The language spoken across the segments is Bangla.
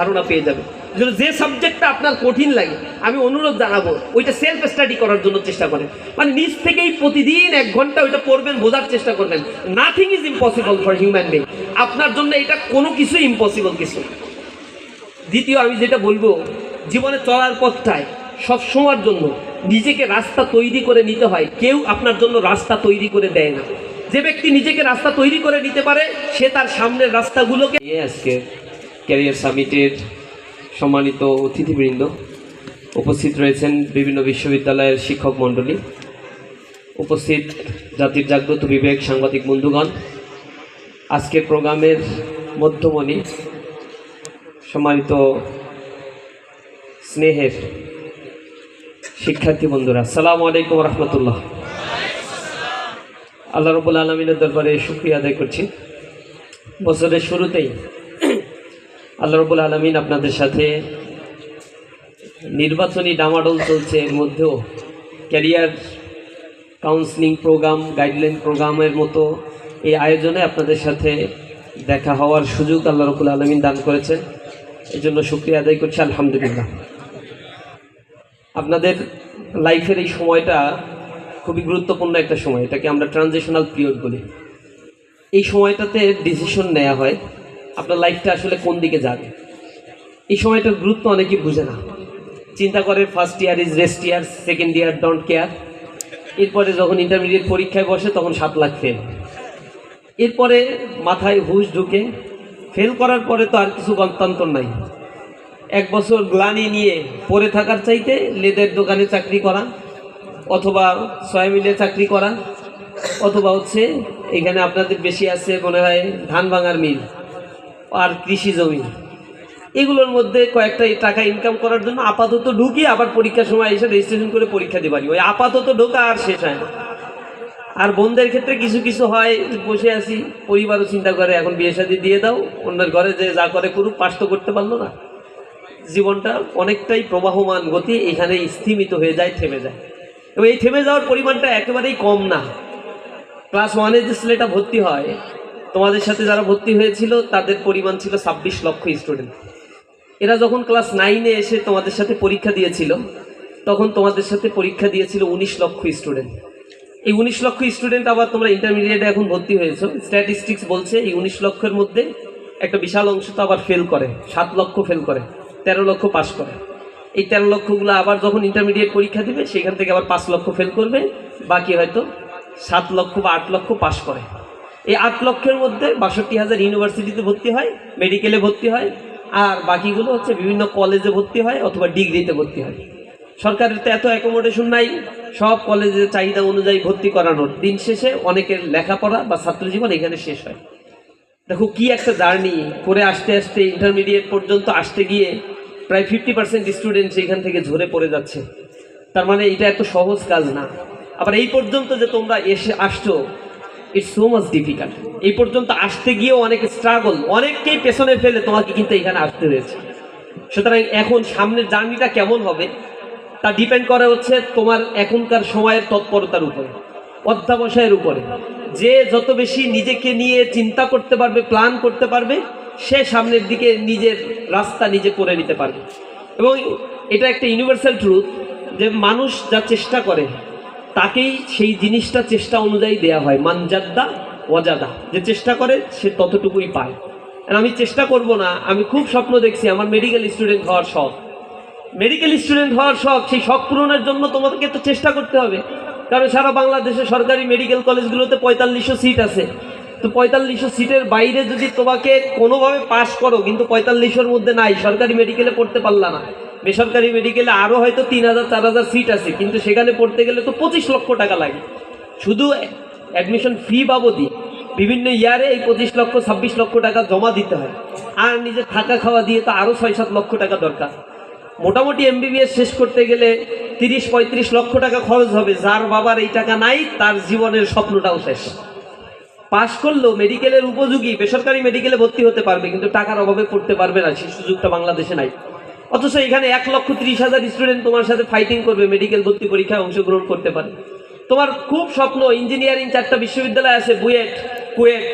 ধারণা পেয়ে যাবে। যে সাবজেক্টটা আপনার কঠিন লাগে, আমি অনুরোধ জানাব, ওইটা সেলফ স্টাডি করার জন্য চেষ্টা করেন। মানে নিজ থেকেই প্রতিদিন এক ঘণ্টা ওইটা পড়বেন, বোঝার চেষ্টা করবেন। Nothing is impossible for human being আপনার জন্য এটা কোনো কিছুই ইম্পসিবল কিছু দ্বিতীয়, আমি যেটা বলব, জীবনে চলার পথটায় সব সময়ের জন্য নিজেকে রাস্তা তৈরি করে নিতে হয়। কেউ আপনার জন্য রাস্তা তৈরি করে দেয় না। যে ব্যক্তি নিজেকে রাস্তা তৈরি করে নিতে পারে, সে তার সামনের রাস্তাগুলোকে আজকে ক্যারিয়ার সামিটের সম্মানিত অতিথিবৃন্দ উপস্থিত রয়েছেন বিভিন্ন বিশ্ববিদ্যালয়ের শিক্ষক মণ্ডলী, উপস্থিত জাতির জাগ্রত বিবেক সাংবাদিক বন্ধুগণ। আজকের প্রোগ্রামের মধ্যমণি সম্মানিত স্নেহের শিক্ষার্থী বন্ধুরা সালাম আলাইকুম রহমতুল্লাহ। আল্লাহ রবুল আলমিনের দরবারে শুক্রিয়া আদায় করছি। বছরের শুরুতেই আল্লাহ রবুল আলমিন আপনাদের সাথে নির্বাচনী ডামাডোল চলছে এর মধ্যেও। ক্যারিয়ার কাউন্সিলিং প্রোগ্রাম, গাইডলাইন প্রোগ্রামের মতো এই আয়োজনে আপনাদের সাথে দেখা হওয়ার সুযোগ আল্লাহ রবুল আলমিন দান করেছেন। এই জন্য শুক্রিয়া আদায় করছি, আলহামদুলিল্লাহ। আপনাদের লাইফের এই সময়টা খুবই গুরুত্বপূর্ণ একটা সময়। এটাকে আমরা ট্রানজেশনাল পিরিয়ড বলি। এই সময়টাতে ডিসিশন নেওয়া হয়। আপনার লাইফটা আসলে কোন দিকে যাবে? এই সময়টার গুরুত্ব অনেকেই বুঝে না। চিন্তা করে first year is rest year second year don't care এরপরে যখন ইন্টারমিডিয়েট পরীক্ষায় বসে, তখন সাত লাখ ফেল এরপরে মাথায় হুশ ঢুকে ফেল করার পরে তো আর কিছু গণতন্ত্র নাই। এক বছর গ্লানি নিয়ে পড়ে থাকার চাইতে লেদের দোকানে চাকরি করা, অথবা ছয় মিলে চাকরি করা, অথবা হচ্ছে এখানে আপনাদের বেশি আছে মনে হয় ধান ভাঙার মিল। আর কৃষি জমি। এগুলোর মধ্যে কয়েকটা টাকা ইনকাম করার জন্য আপাতত ঢুকি আবার পরীক্ষার সময় এসে রেজিস্ট্রেশন করে পরীক্ষা দিবারি ওই আপাতত ঢোকা আর শেষ হয় না। আর বোনদের ক্ষেত্রে কিছু কিছু হয়, বসে আছি, পরিবারও চিন্তা করে, এখন বিয়ে শাদি দিয়ে দাও, অন্যের ঘরে যে যা করে করুক, পাস তো করতে পারল না। জীবনটা অনেকটাই প্রবাহমান গতি, এখানে স্থিমিত হয়ে যায়, থেমে যায়। এবং এই থেমে যাওয়ার পরিমাণটা একেবারেই কম না। ক্লাস ওয়ানে যে ছেলেটা ভর্তি হয় তোমাদের সাথে যারা ভর্তি হয়েছিল, তাদের পরিমাণ ছিল ছাব্বিশ লক্ষ স্টুডেন্ট এরা যখন ক্লাস নাইনে এসে তোমাদের সাথে পরীক্ষা দিয়েছিল, তখন তোমাদের সাথে পরীক্ষা দিয়েছিল উনিশ লক্ষ স্টুডেন্ট এই উনিশ লক্ষ স্টুডেন্ট আবার তোমরা ইন্টারমিডিয়েটে এখন ভর্তি হয়েছো। স্ট্যাটিস্টিক্স বলছে এই উনিশ লক্ষের মধ্যে একটা বিশাল অংশ তো আবার ফেল করে, সাত লক্ষ ফেল করে, তেরো লক্ষ পাস করে। এই তেরো লক্ষগুলো আবার যখন ইন্টারমিডিয়েট পরীক্ষা দেবে, সেখান থেকে আবার পাঁচ লক্ষ ফেল করবে, বাকি হয়তো সাত লক্ষ বা আট লক্ষ পাস করে। এই আট লক্ষের মধ্যে বাষট্টি হাজার ইউনিভার্সিটিতে ভর্তি হয়, মেডিকেলে ভর্তি হয়, আর বাকিগুলো হচ্ছে বিভিন্ন কলেজে ভর্তি হয় অথবা ডিগ্রিতে ভর্তি হয়। সরকারের তো এত অ্যাকোমোডেশন নাই, সব কলেজের চাহিদা অনুযায়ী ভর্তি করানোর। দিন শেষে অনেকের লেখাপড়া বা ছাত্রজীবন এখানে শেষ হয়। দেখো কি একটা জার্নি করে আসতে আসতে ইন্টারমিডিয়েট পর্যন্ত আসতে গিয়ে প্রায় ফিফটি পার্সেন্ট স্টুডেন্ট সেখান থেকে ঝরে পড়ে যাচ্ছে। তার মানে এটা এত সহজ কাজ না। আবার এই পর্যন্ত যে তোমরা এসে আসছো ইটস সো মাচ ডিফিকাল্ট এই পর্যন্ত আসতে গিয়েও অনেক স্ট্রাগল অনেককেই পেছনে ফেলে তোমাকে কিন্তু এখানে আসতে হয়েছে। সুতরাং এখন সামনের জার্নিটা কেমন হবে, তা ডিপেন্ড করে হচ্ছে তোমার এখনকার সময়ের তৎপরতার উপরে, অধ্যাবসায়ের উপরে। যে যত বেশি নিজেকে নিয়ে চিন্তা করতে পারবে প্ল্যান করতে পারবে, সে সামনের দিকে নিজের রাস্তা নিজে করে নিতে পারবে। এবং এটা একটা ইউনিভার্সাল ট্রুথ যে মানুষ যা চেষ্টা করে তাকেই সেই জিনিসটা চেষ্টা অনুযায়ী দেয়া হয়, মানজাদ্দা, ওয়াজাদা। যে চেষ্টা করে, সে ততটুকুই পায়। আর আমি চেষ্টা করব না, আমি খুব স্বপ্ন দেখছি আমার মেডিকেল স্টুডেন্ট হওয়ার শখ। মেডিকেল স্টুডেন্ট হওয়ার শখ, সেই শখ পূরণের জন্য তোমাদেরকে তো চেষ্টা করতে হবে। কারণ সারা বাংলাদেশে সরকারি মেডিকেল কলেজগুলোতে পঁয়তাল্লিশশো সিট আছে। তো পঁয়তাল্লিশশো সিটের বাইরে যদি তোমাকে কোনোভাবে পাশ করো, কিন্তু পঁয়তাল্লিশশোর মধ্যে নাই, সরকারি মেডিকেলে পড়তে পারলা না। বেসরকারি মেডিকেলে আরও হয়তো তিন হাজার, চার হাজার সিট আছে, কিন্তু সেখানে পড়তে গেলে তো পঁচিশ লক্ষ টাকা লাগে। শুধু অ্যাডমিশন ফি বাবদই বিভিন্ন ইয়ারে এই পঁচিশ লক্ষ, ছাব্বিশ লক্ষ টাকা জমা দিতে হয়। আর নিজে থাকা খাওয়া দিয়ে তো আরও ছয়, সাত লক্ষ টাকা দরকার। মোটামুটি এমবিবিএস শেষ করতে গেলে তিরিশ, পঁয়ত্রিশ লক্ষ টাকা খরচ হবে। যার বাবার এই টাকা নাই, তার জীবনের স্বপ্নটাও শেষ। পাশ করলেও মেডিকেলের উপযোগী, বেসরকারি মেডিকেলে ভর্তি হতে পারবে, কিন্তু টাকার অভাবে পড়তে পারবে না। সেই সুযোগটা বাংলাদেশে নাই। অথচ এখানে এক লক্ষ ত্রিশ হাজার স্টুডেন্ট তোমার সাথে ফাইটিং করবে মেডিকেল ভর্তি পরীক্ষায় অংশগ্রহণ করতে পারে। তোমার খুব স্বপ্ন ইঞ্জিনিয়ারিং চারটা বিশ্ববিদ্যালয় আছে, বুয়েট, কুয়েট,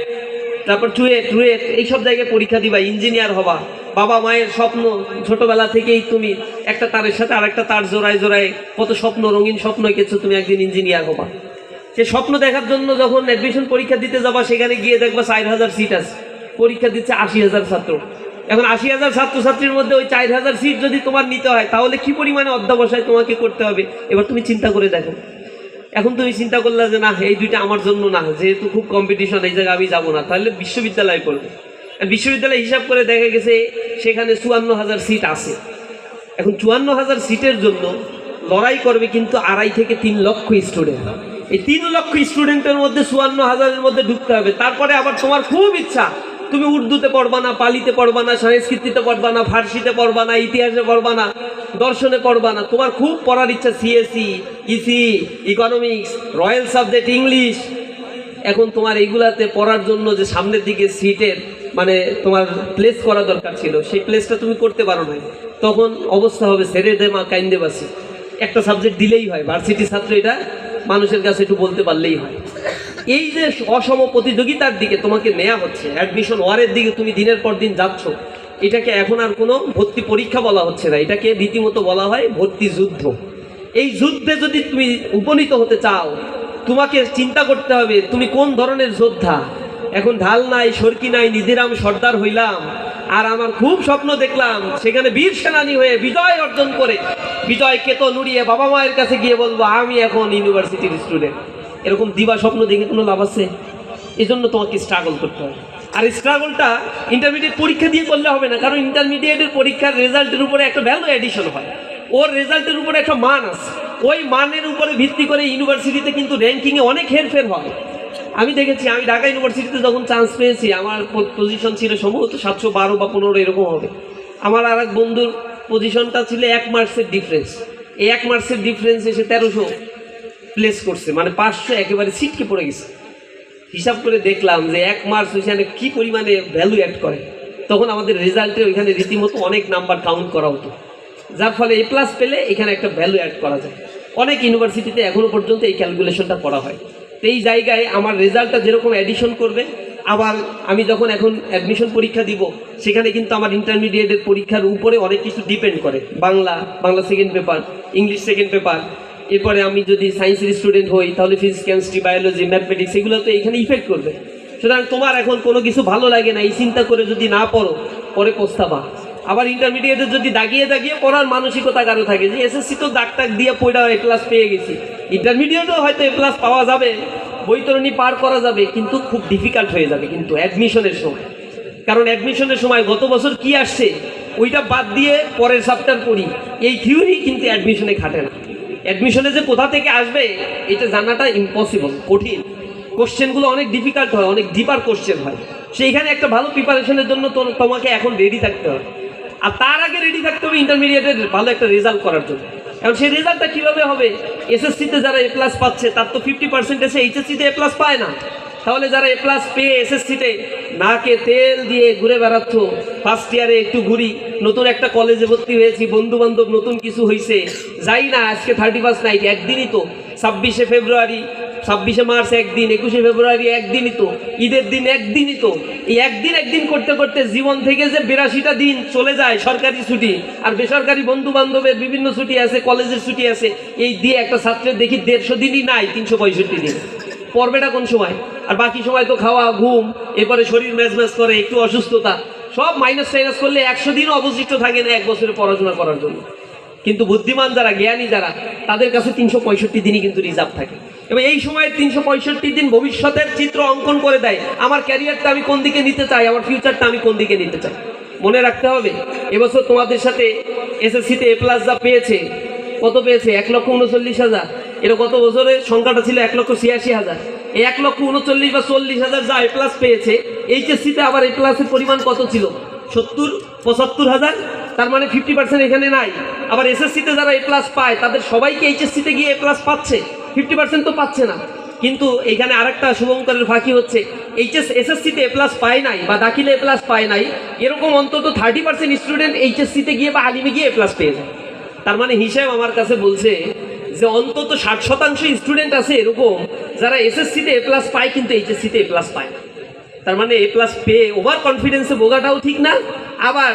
তারপর টুয়েট রুয়েট, এইসব জায়গায় পরীক্ষা দিবা ইঞ্জিনিয়ার হবা। বাবা মায়ের স্বপ্ন, ছোটবেলা থেকেই তুমি একটা তারের সাথে আরেকটা তার জোড়ায় জোড়ায় কত স্বপ্ন, রঙিন স্বপ্ন এঁকেছো, তুমি একদিন ইঞ্জিনিয়ার হবা। সে স্বপ্ন দেখার জন্য যখন অ্যাডমিশন পরীক্ষা দিতে যাবা, সেখানে গিয়ে দেখবা চার হাজার সিট আছে। পরীক্ষা দিচ্ছে আশি হাজার ছাত্র। এখন আশি হাজার ছাত্রছাত্রীর মধ্যে ওই চার হাজার সিট যদি তোমার নিতে হয়, তাহলে কি পরিমাণে অধ্যাবসায় তোমাকে করতে হবে? এবার তুমি চিন্তা করে দেখো। এখন তুমি চিন্তা করলে যে না, এই দুইটা আমার জন্য না, যেহেতু খুব কম্পিটিশন এই জায়গায় আমি যাব না, তাহলে বিশ্ববিদ্যালয় আর বিশ্ববিদ্যালয় হিসাব করে দেখা গেছে, সেখানে চুয়ান্ন হাজার সিট আছে। এখন চুয়ান্ন হাজার সিটের জন্য লড়াই করবে কিন্তু আড়াই থেকে তিন লক্ষ স্টুডেন্ট এই তিন লক্ষ স্টুডেন্টের মধ্যে চুয়ান্ন হাজারের মধ্যে ঢুকতে হবে। তারপরে আবার তোমার খুব ইচ্ছা তুমি উর্দুতে পড়বা না, পালিতে পড়বা না, সংস্কৃতিতে পড়বা না, ফার্সিতে পড়বা না, ইতিহাসে পড়বা না, দর্শনে পড়বা না, তোমার খুব পড়ার ইচ্ছা সিএসি ইসি ইকোনমিক্স রয়্যাল সাবজেক্ট ইংলিশ এখন তোমার এইগুলাতে পড়ার জন্য যে সামনের দিকে সিটের মানে তোমার প্লেস করা দরকার ছিল, সেই প্লেসটা তুমি করতে পারো না তখন অবস্থা হবে সেরে দে মা, কাইন্দে বাসি। একটা সাবজেক্ট দিলেই হয় ভার্সিটি ছাত্র এটা মানুষের কাছে একটু বলতে পারলেই হয়। এই যে অসম প্রতিযোগিতার দিকে তোমাকে নেওয়া হচ্ছে অ্যাডমিশন ওয়ারের দিকে তুমি দিনের পর দিন যাচ্ছ, এটাকে এখন আর কোনো ভর্তি পরীক্ষা বলা হচ্ছে না, এটাকে রীতিমতো বলা হয় ভর্তি যুদ্ধ। এই যুদ্ধে যদি তুমি উপনীত হতে চাও, তোমাকে চিন্তা করতে হবে, তুমি কোন ধরনের যোদ্ধা? এখন ঢাল নাই, সরকি নাই, নিধিরাম সর্দার হইলাম, আর আমার খুব স্বপ্ন দেখলাম, সেখানে বীর সেনানী হয়ে বিজয় অর্জন করে বিজয় কেত নুড়িয়ে বাবা মায়ের কাছে গিয়ে বলব, আমি এখন ইউনিভার্সিটির স্টুডেন্ট এরকম দিবা স্বপ্ন দেখে কোনো লাভ আছে? এই জন্য তোমাকে স্ট্রাগল করতে হবে আর স্ট্রাগলটা ইন্টারমিডিয়েট পরীক্ষা দিয়ে করলে হবে না, কারণ ইন্টারমিডিয়েটের পরীক্ষার রেজাল্টের উপরে একটা ভ্যালু অ্যাডিশন হয়। ওর রেজাল্টের উপরে একটা মান আছে। ওই মানের উপরে ভিত্তি করে ইউনিভার্সিটিতে কিন্তু র্যাঙ্কিংয়ে অনেক হেরফের হয়। আমি দেখেছি, আমি ঢাকা ইউনিভার্সিটিতে যখন চান্স পেয়েছি, আমার পজিশন ছিল সম্ভবত সাতশো বারো বা পনেরো, এরকম হবে। আমার আর এক বন্ধুর পজিশনটা ছিল এক মার্কসের ডিফারেন্স এই এক মার্কসের ডিফারেন্স এসে তেরোশো প্লেস করছে। মানে পাঁচশো একেবারে সিটকে পড়ে গেছে। হিসাব করে দেখলাম যে এক মার্কস ওইখানে কী পরিমাণে ভ্যালু অ্যাড করে। তখন আমাদের রেজাল্টে ওইখানে রীতিমতো অনেক নাম্বার কাউন্ট করা হতো। যার ফলে এ প্লাস পেলে এখানে একটা ভ্যালু অ্যাড করা যায়। অনেক ইউনিভার্সিটিতে এখনও পর্যন্ত এই ক্যালকুলেশনটা করা হয়। তো এই জায়গায় আমার রেজাল্টটা যেরকম অ্যাডিশন করবে, আবার আমি যখন এখন অ্যাডমিশন পরীক্ষা দিব, সেখানে কিন্তু আমার ইন্টারমিডিয়েটের পরীক্ষার উপরে অনেক কিছু ডিপেন্ড করে। Bangla Bangla second paper English second paper এরপরে আমি যদি সায়েন্সের স্টুডেন্ট হই, তাহলে ফিজিক্স কেমিস্ট্রি বায়োলজি ম্যাথমেটিক্স এগুলো তো এখানে ইফেক্ট করবে। সুতরাং তোমার এখন কোনো কিছু ভালো লাগে না, এই চিন্তা করে যদি না পড়ো, পরে পস্তাবা। আবার ইন্টারমিডিয়েটে যদি দাগিয়ে দাগিয়ে পড়ার মানসিকতা কারও থাকে, যে এসএসসি তো দাগ টাক দিয়ে পড়া এ প্লাস পেয়ে গেছি। ইন্টারমিডিয়েটও হয়তো এ প্লাস পাওয়া যাবে, বৈতরণী পার করা যাবে, কিন্তু খুব ডিফিকাল্ট হয়ে যাবে কিন্তু অ্যাডমিশনের সময়। কারণ অ্যাডমিশনের সময় গত বছর কি আসছে, ওইটা বাদ দিয়ে পরের সপ্তাহ পড়ি। এই থিওরি কিন্তু অ্যাডমিশনে খাটে না। অ্যাডমিশনে যে কোথা থেকে আসবে, এটা জানাটা ইম্পসিবল কঠিন। কোশ্চেনগুলো অনেক ডিফিকাল্ট হয়, অনেক ডিপার কোশ্চেন হয়। সেইখানে একটা ভালো প্রিপারেশনের জন্য তোমাকে এখন রেডি থাকতে হবে। আর তার আগে রেডি থাকতে হবে ইন্টারমিডিয়েটের ভালো একটা রেজাল্ট করার জন্য। কারণ সেই রেজাল্টটা কীভাবে হবে? এসএসসিতে যারা এ প্লাস পাচ্ছে, তার তো ফিফটি পার্সেন্ট এসে এইচএসসিতে এ প্লাস পায় না। তাহলে যারা এ প্লাস পেয়ে এসএসসিতে নাকে তেল দিয়ে ঘুরে বেড়াচ্ছ ফার্স্ট ইয়ারে একটু ঘুরি, নতুন একটা কলেজে ভর্তি হয়েছি বন্ধু বান্ধব নতুন কিছু হয়েছে যাই না, আজকে থার্টি ফার্স্ট নাইট একদিনই তো, ছাব্বিশে ফেব্রুয়ারি, ছাব্বিশে মার্চ একদিন, একুশে ফেব্রুয়ারি একদিনই তো, ঈদের দিন একদিনই তো, এই একদিন একদিন করতে করতে জীবন থেকে যে বিরাশিটা দিন চলে যায় সরকারি ছুটি, আর বেসরকারি বন্ধু বান্ধবের বিভিন্ন ছুটি আছে কলেজের ছুটি আছে, এই দিয়ে একটা ছাত্রের দেখি দেড়শো দিনই নাই, তিনশো পঁয়ষট্টি দিন। পর্বেটা কোন সময়? আর বাকি সময় তো খাওয়া, ঘুম, এরপরে শরীর ম্যাচ ম্যাচ করে, একটু অসুস্থতা, সব মাইনাস টাইনাস করলে একশো দিনও অবশিষ্ট থাকে না এক বছরে পড়াশোনা করার জন্য। কিন্তু বুদ্ধিমান যারা, জ্ঞানী যারা, তাদের কাছে তিনশো পঁয়ষট্টি দিনই কিন্তু রিজার্ভ থাকে। এবং এই সময় তিনশো পঁয়ষট্টি দিন ভবিষ্যতের চিত্র অঙ্কন করে দেয়, আমার ক্যারিয়ারটা আমি কোন দিকে নিতে চাই, আমার ফিউচারটা আমি কোন দিকে নিতে চাই? মনে রাখতে হবে, এবছর তোমাদের সাথে এসএসসিতে এ প্লাস যা পেয়েছে, কত পেয়েছে? এক লক্ষ উনচল্লিশ হাজার। এটা গত বছরের সংখ্যাটা ছিল এক লক্ষ ছিয়াশি হাজার। এই এক লক্ষ উনচল্লিশ বা চল্লিশ হাজার যা এ প্লাস পেয়েছে এইচএসসিতে আবার এ প্লাসের পরিমাণ কত ছিল? সত্তর, পঁচাত্তর হাজার? তার মানে ফিফটি পার্সেন্ট এখানে নাই। আবার এসএসসিতে যারা এ প্লাস পায়, তাদের সবাইকে এইচএসসিতে গিয়ে এ প্লাস পাচ্ছে। ফিফটি পার্সেন্ট তো পাচ্ছে না। কিন্তু এখানে আরেকটা শুভঙ্করের ফাঁকি হচ্ছে এইচএস এসএসসিতে এ প্লাস পায় নাই বা দাখিলে এ প্লাস পায় নাই, এরকম অন্তত থার্টি পার্সেন্ট স্টুডেন্ট এইচএসসিতে গিয়ে বা আলিমে গিয়ে এ প্লাস পেয়ে যায়। তার মানে হিসাব আমার কাছে বলছে যে অন্তত ষাট শতাংশ স্টুডেন্ট আছে এরকম, যারা এসএসসিতে এ প্লাস পায় কিন্তু এইচএসসিতে এ প্লাস পায় না। তার মানে এ প্লাস পেয়ে ওভার কনফিডেন্সে বোগাটাও ঠিক না, আবার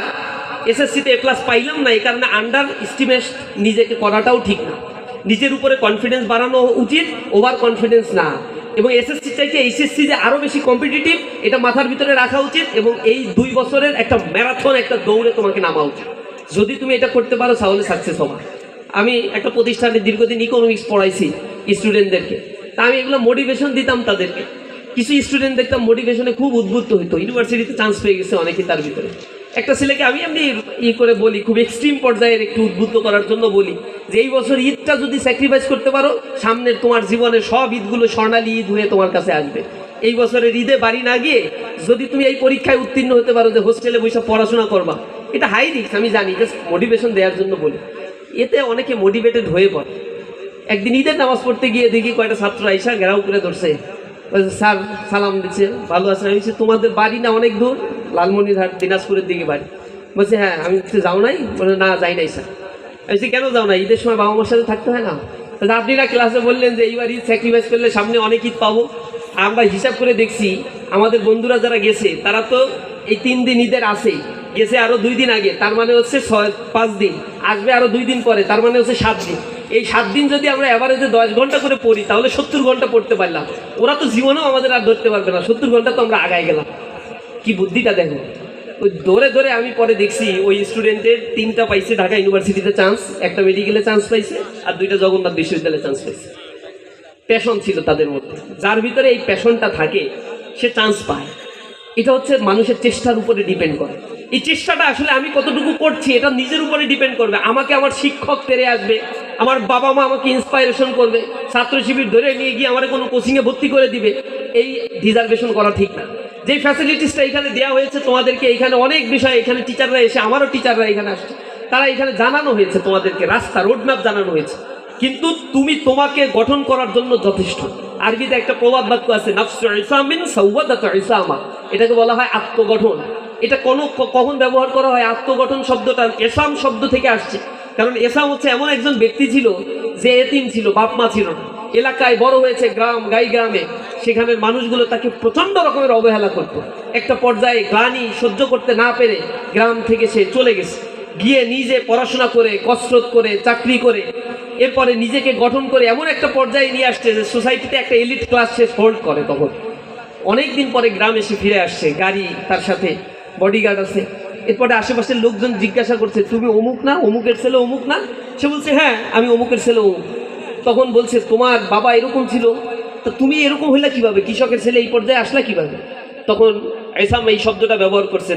এসএসসিতে এ প্লাস পাইলাম না, এই কারণে আন্ডার এস্টিমেট নিজেকে করাটাও ঠিক না। নিজের উপরে কনফিডেন্স বাড়ানো উচিত ওভার কনফিডেন্স না। এবং এসএসসি চাইতে এইচএসসি যে আরও বেশি কম্পিটিটিভ এটা মাথার ভিতরে রাখা উচিত এবং এই দুই বছরের একটা ম্যারাথন একটা দৌড়ে তোমাকে নামা উচিত। যদি তুমি এটা করতে পারো, তাহলে সাকসেস হবা। আমি একটা প্রতিষ্ঠানে দীর্ঘদিন ইকোনমিক্স পড়াইছি স্টুডেন্টদেরকে তা আমি এগুলো মোটিভেশন দিতাম তাদেরকে। কিছু স্টুডেন্ট দেখতাম মোটিভেশনে খুব উদ্বুদ্ধ হইতো। ইউনিভার্সিটিতে চান্স পেয়ে গেছে অনেকে তার ভিতরে। একটা ছেলেকে আমি এমনি ই করে বলি, খুব এক্সট্রিম পর্যায়ের একটু উদ্বুদ্ধ করার জন্য বলি যে, এই বছর ঈদটা যদি স্যাক্রিফাইস করতে পারো, সামনের তোমার জীবনের সব ঈদগুলো স্বর্ণালী ঈদ হয়ে তোমার কাছে আসবে। এই বছরের ঈদে বাড়ি না গিয়ে যদি তুমি এই পরীক্ষায় উত্তীর্ণ হতে পারো যে হোস্টেলে বসে পড়াশোনা করবা। এটা হাই রিক্স আমি জানি জাস্ট মোটিভেশন দেওয়ার জন্য বলি। এতে অনেকে মোটিভেটেড হয়ে পড়ে। একদিন ঈদের নামাজ পড়তে গিয়ে দেখি কয়টা ছাত্র আইসা ঘেরাও করে ধরছে। স্যার সালাম দিচ্ছে ভালো আছেন? আমি তোমাদের বাড়ি না অনেক দূর? লালমনিরহাট দিনাজপুরের দিকে বাড়ি। বলছে হ্যাঁ আমি যাও নাই? বলে না যাই নাই স্যার। আমি কেন যাও না ঈদের সময় বাবা মার সাথে থাকতে হয় না? বলছে, আপনারা ক্লাসে বললেন যে এইবার ঈদ স্যাক্রিফাইস করলে সামনে অনেক ঈদ পাবো। আমরা হিসাব করে দেখছি আমাদের বন্ধুরা যারা গেছে তারা তো এই তিন দিন ঈদের আসেই গেছে আরও দুই দিন আগে, তার মানে হচ্ছে ছয়, পাঁচ দিন। আসবে আরও দুই দিন পরে, তার মানে হচ্ছে সাত দিন। এই সাত দিন যদি আমরা অ্যাভারেজে দশ ঘণ্টা করে পড়ি, তাহলে সত্তর ঘণ্টা পড়তে পারলাম। ওরা তো জীবনেও আমাদের আর ধরতে পারবে না। সত্তর ঘণ্টা তো আমরা আগায় গেলাম। কি বুদ্ধিটা দেখো। ওই ধরে ধরে আমি পরে দেখছি, ওই স্টুডেন্টের তিনটা পাইছে ঢাকা ইউনিভার্সিটিতে চান্স একটা মেডিকেলে চান্স পাইছে, আর দুইটা জগন্নাথ বিশ্ববিদ্যালয়ে চান্স পাইছে। প্যাশন ছিল তাদের মধ্যে। যার ভিতরে এই প্যাশনটা থাকে, সে চান্স পায়। এটা হচ্ছে মানুষের চেষ্টার উপরে ডিপেন্ড করে। এই চেষ্টাটা আসলে আমি কতটুকু করছি, এটা নিজের উপরে ডিপেন্ড করবে। আমাকে আমার শিক্ষক তেরে আসবে, আমার বাবা মা আমাকে ইন্সপাইরেশন করবে, ছাত্র শিবির ধরে নিয়ে গিয়ে আমার কোনো কোচিংয়ে ভর্তি করে দিবে, এই রিজার্ভেশন করা ঠিক না। যে ফ্যাসিলিটিসটা এখানে দেওয়া হয়েছে তোমাদেরকে, এখানে অনেক বিষয়, এখানে টিচাররা এসে, আমারও টিচাররা এখানে আসছে। তারা এখানে জানানো হয়েছে তোমাদেরকে, রাস্তা রোডম্যাপ জানানো হয়েছে। কিন্তু তুমি তোমাকে গঠন করার জন্য যথেষ্ট। আরবিতে একটা প্রবাদ বাক্য আছে নাফসু ইসামিন এটাকে বলা হয় আত্মগঠন। এটা কোনো কখন ব্যবহার করা হয়? আত্মগঠন শব্দটা এসাম শব্দ থেকে আসছে। কারণ এসাম হচ্ছে এমন একজন ব্যক্তি ছিল যে এতিম ছিল, বাপ মা ছিল না। এলাকায় বড় হয়েছে গ্রাম, গাই গ্রামে। সেখানের মানুষগুলো তাকে প্রচণ্ড রকমের অবহেলা করত। একটা পর্যায়ে গ্লানি সহ্য করতে না পেরে গ্রাম থেকে সে চলে গেছে। গিয়ে নিজে পড়াশোনা করে, কসরত করে, চাকরি করে। এরপরে নিজেকে গঠন করে এমন একটা পর্যায়ে নিয়ে আসছে যে সোসাইটিতে একটা এলিট ক্লাস সে হোল্ড করে তখন। অনেক দিন পরে গ্রামে এসে ফিরে আসছে। গাড়ি তার সাথে বডিগার্ড আছে। এরপরে আশেপাশের লোকজন জিজ্ঞাসা করছে, তুমি অমুক না? অমুকের ছেলে অমুক না? সে বলছে হ্যাঁ আমি অমুকের ছেলে অমুক। তখন বলছে, তোমার বাবা এরকম ছিল? তা তুমি এরকম হইলা কীভাবে? কৃষকের ছেলে এই পর্যায়ে আসলা কীভাবে? তখন এসাম এই শব্দটা ব্যবহার করছে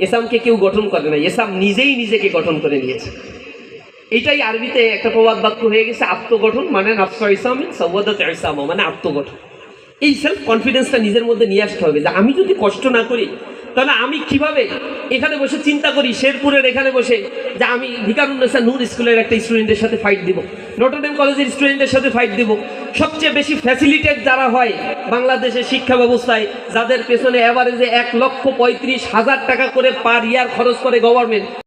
এসামকে কেউ গঠন করে না এসাম নিজেই নিজেকে গঠন করে নিয়েছে। এটাই আরবিতে একটা প্রবাদ বাক্য হয়ে গেছে, আত্মগঠন মানে নফসু ইসলামিন সৌওয়াদাত ইসলামা মানে আত্মগঠন। এই সেলফ কনফিডেন্সটা নিজের মধ্যে নিয়ে আসতে হবে যে আমি যদি কষ্ট না করি, তাহলে আমি কীভাবে এখানে বসে চিন্তা করি, শেরপুরের এখানে বসে, যে আমি ভিকারুন্নেসা নূর স্কুলের একটা স্টুডেন্টের সাথে ফাইট দিব, নটরডেম কলেজের স্টুডেন্টের সাথে ফাইট দিব। সবচেয়ে বেশি ফ্যাসিলিটেট যারা হয় বাংলাদেশের শিক্ষা ব্যবস্থায়, যাদের পেছনে অ্যাভারেজে এক লক্ষ পঁয়ত্রিশ হাজার টাকা করে পার ইয়ার খরচ করে গভর্নমেন্ট